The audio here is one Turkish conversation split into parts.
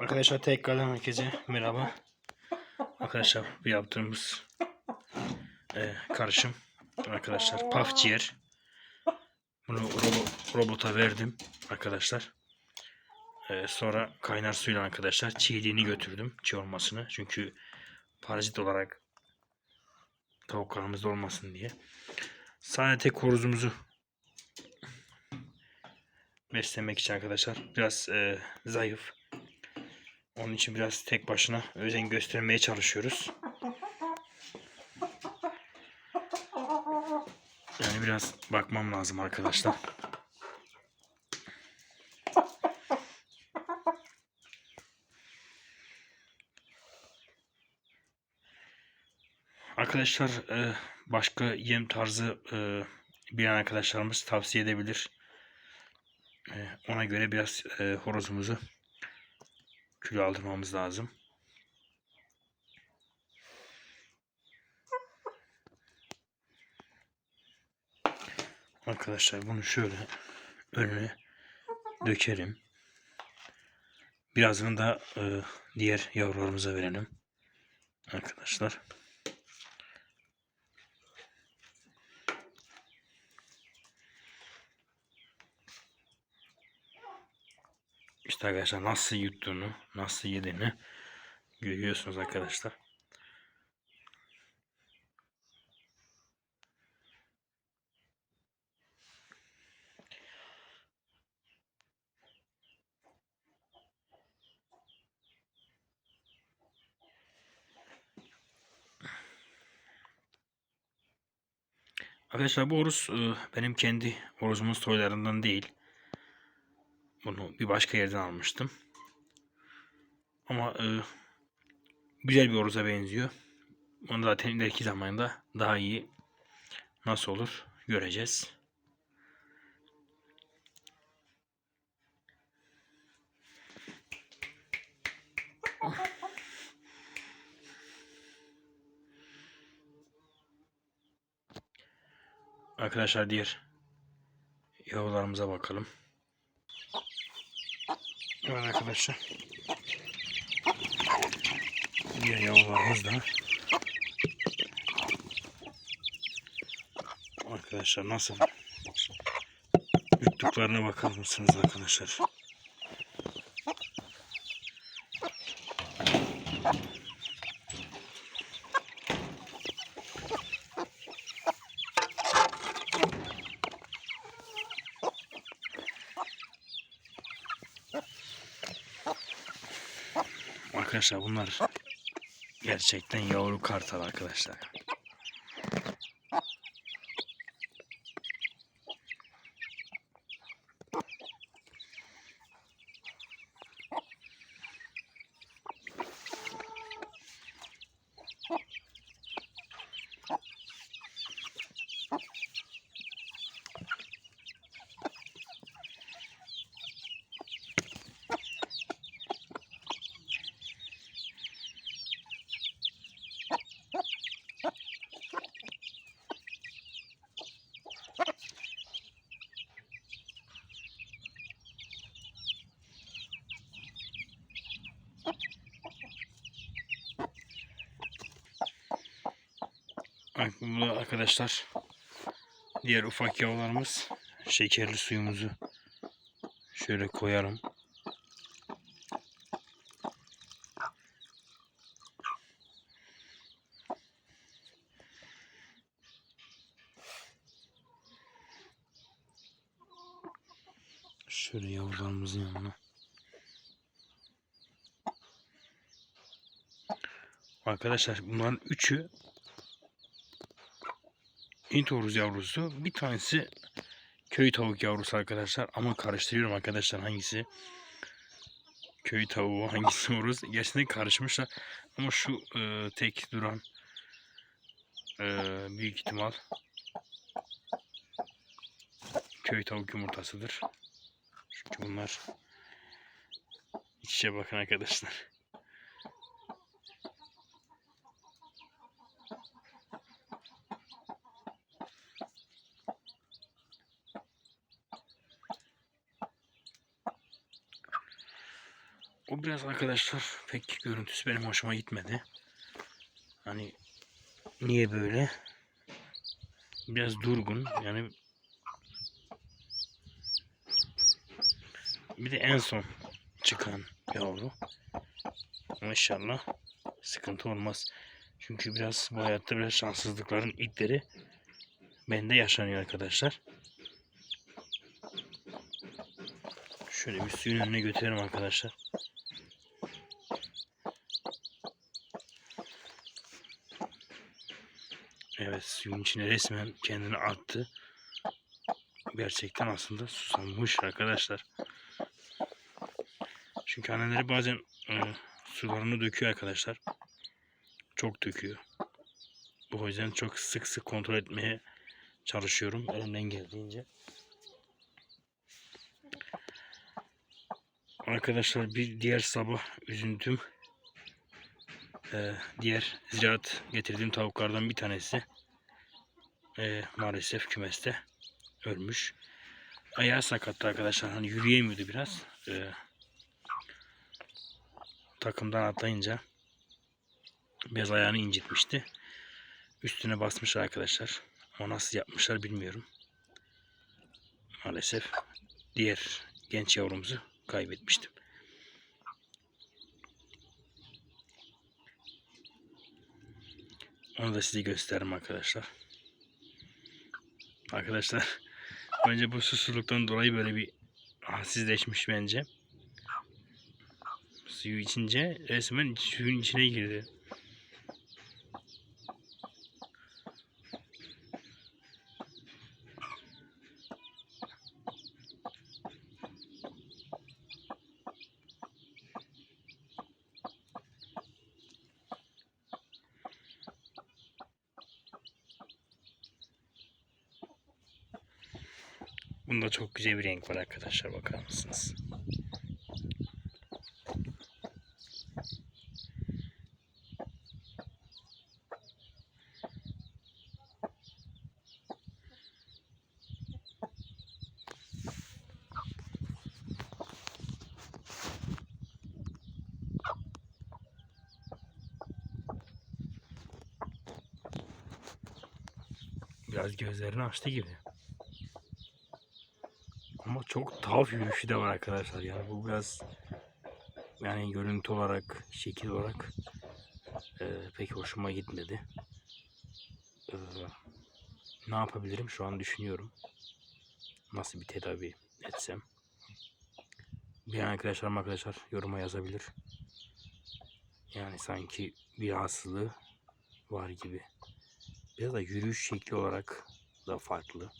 Arkadaşlar tekrardan herkese merhaba. Arkadaşlar bu yaptığımız e, karışım arkadaşlar paf ciğer. Bunu robo- robota verdim arkadaşlar. E, sonra kaynar suyla arkadaşlar çiğliğini götürdüm çiğ olmasını. Çünkü parazit olarak tavuklarımızda olmasın diye. Sadece tek horozumuzu beslemek için arkadaşlar biraz e, zayıf. Onun için biraz tek başına özen göstermeye çalışıyoruz. Yani biraz bakmam lazım arkadaşlar. Arkadaşlar e, başka yem tarzı e, bilen arkadaşlarımız tavsiye edebilir. E, ona göre biraz horozumuzu kilo aldırmamız lazım. Arkadaşlar bunu şöyle önüne dökerim. Birazını da e, diğer yavrularımıza verelim. Arkadaşlar. İşte arkadaşlar nasıl yuttuğunu, nasıl yediğini görüyorsunuz arkadaşlar. Arkadaşlar bu horuz e, benim kendi horozumun soylarından değil. Bunu bir başka yerden almıştım. Ama e, güzel bir horoza benziyor. Onu zaten ileriki zamanda daha iyi nasıl olur göreceğiz. Arkadaşlar diğer yavrularımıza bakalım. Evet arkadaşlar. Diğer yavrularımız da. Arkadaşlar nasıl yuttuklarına bakar mısınız arkadaşlar? Arkadaşlar bunlar gerçekten yavru kartal arkadaşlar. Bak burada arkadaşlar diğer ufak yavrularımız şekerli suyumuzu şöyle koyarım. Şöyle yavrularımızın yanına. Arkadaşlar bunların üçü Hint horuz yavrusu. Bir tanesi köy tavuk yavrusu arkadaşlar. Ama karıştırıyorum arkadaşlar hangisi köy tavuğu hangisi horuz. Gerçekten karışmışlar. Ama şu e, tek duran e, büyük ihtimal köy tavuk yumurtasıdır. Çünkü bunlar iç içe bakın arkadaşlar. Biraz arkadaşlar pek görüntüsü benim hoşuma gitmedi. Hani niye böyle? Biraz durgun yani bir de en son çıkan yavru. Maşallah sıkıntı olmaz. Çünkü biraz bu hayatta biraz şanssızlıkların ilkleri bende yaşanıyor arkadaşlar. Şöyle bir suyun önüne götürelim arkadaşlar. Evet suyun içine resmen kendini attı. Gerçekten aslında susamış arkadaşlar. Çünkü anneleri bazen e, sularını döküyor arkadaşlar. Çok döküyor. Bu yüzden çok sık sık kontrol etmeye çalışıyorum elimden geldiğince. Arkadaşlar bir diğer sabah üzüntüm e, diğer ziraat getirdiğim tavuklardan bir tanesi e, maalesef kümeste ölmüş. Ayağı sakattı arkadaşlar. Hani yürüyemiyordu biraz. E, takımdan atlayınca biraz ayağını incitmişti. Üstüne basmış arkadaşlar. O nasıl yapmışlar bilmiyorum. Maalesef diğer genç yavrumuzu kaybetmiştim. Onu da size gösteririm arkadaşlar. Arkadaşlar bence bu susuzluktan dolayı böyle bir halsizleşmiş bence. Suyu içince resmen suyun içine girdi. Bunda çok güzel bir renk var arkadaşlar bakar mısınız? Biraz gözlerini açtı gibi. Çok tuhaf yürüyüşü de var arkadaşlar. Yani bu biraz yani görüntü olarak, şekil olarak e, pek hoşuma gitmedi. E, ne yapabilirim şu an düşünüyorum. Nasıl bir tedavi etsem. Bir arkadaşlarım arkadaşlar yoruma yazabilir. Yani sanki bir rahatsızlığı var gibi. Biraz da yürüyüş şekli olarak da farklı.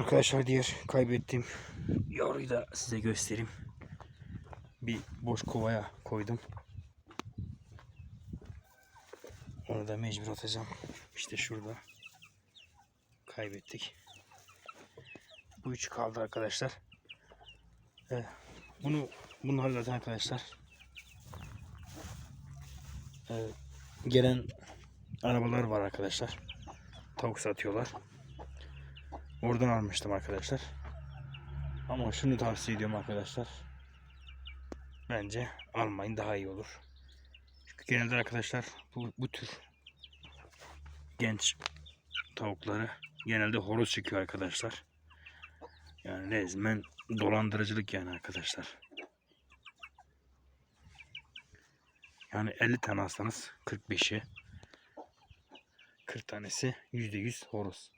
Arkadaşlar diğer kaybettiğim yavruyu da size göstereyim. Bir boş kovaya koydum. Onu da mecbur atacağım. İşte şurada. Kaybettik. Bu üç kaldı arkadaşlar. Evet. Bunu bunlar zaten arkadaşlar. Evet. Gelen arabalar var arkadaşlar. Tavuk satıyorlar. Oradan almıştım arkadaşlar. Ama şunu tavsiye ediyorum arkadaşlar. Bence almayın daha iyi olur. Çünkü genelde arkadaşlar bu, bu tür genç tavukları genelde horoz çıkıyor arkadaşlar. Yani resmen dolandırıcılık yani arkadaşlar. Yani 50 tane alsanız 45'i 40 tanesi %100 horoz.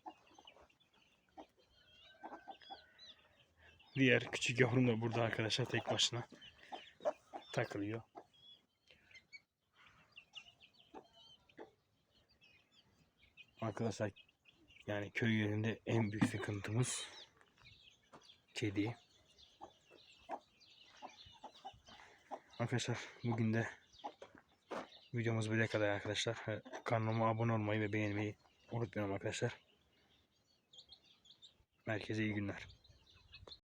Diğer küçük yavrum da burada arkadaşlar tek başına takılıyor. Arkadaşlar yani köy yerinde en büyük sıkıntımız kedi. Arkadaşlar bugün de Videomuz buraya kadar arkadaşlar. E, Kanalıma abone olmayı ve beğenmeyi unutmayın arkadaşlar. Herkese iyi günler.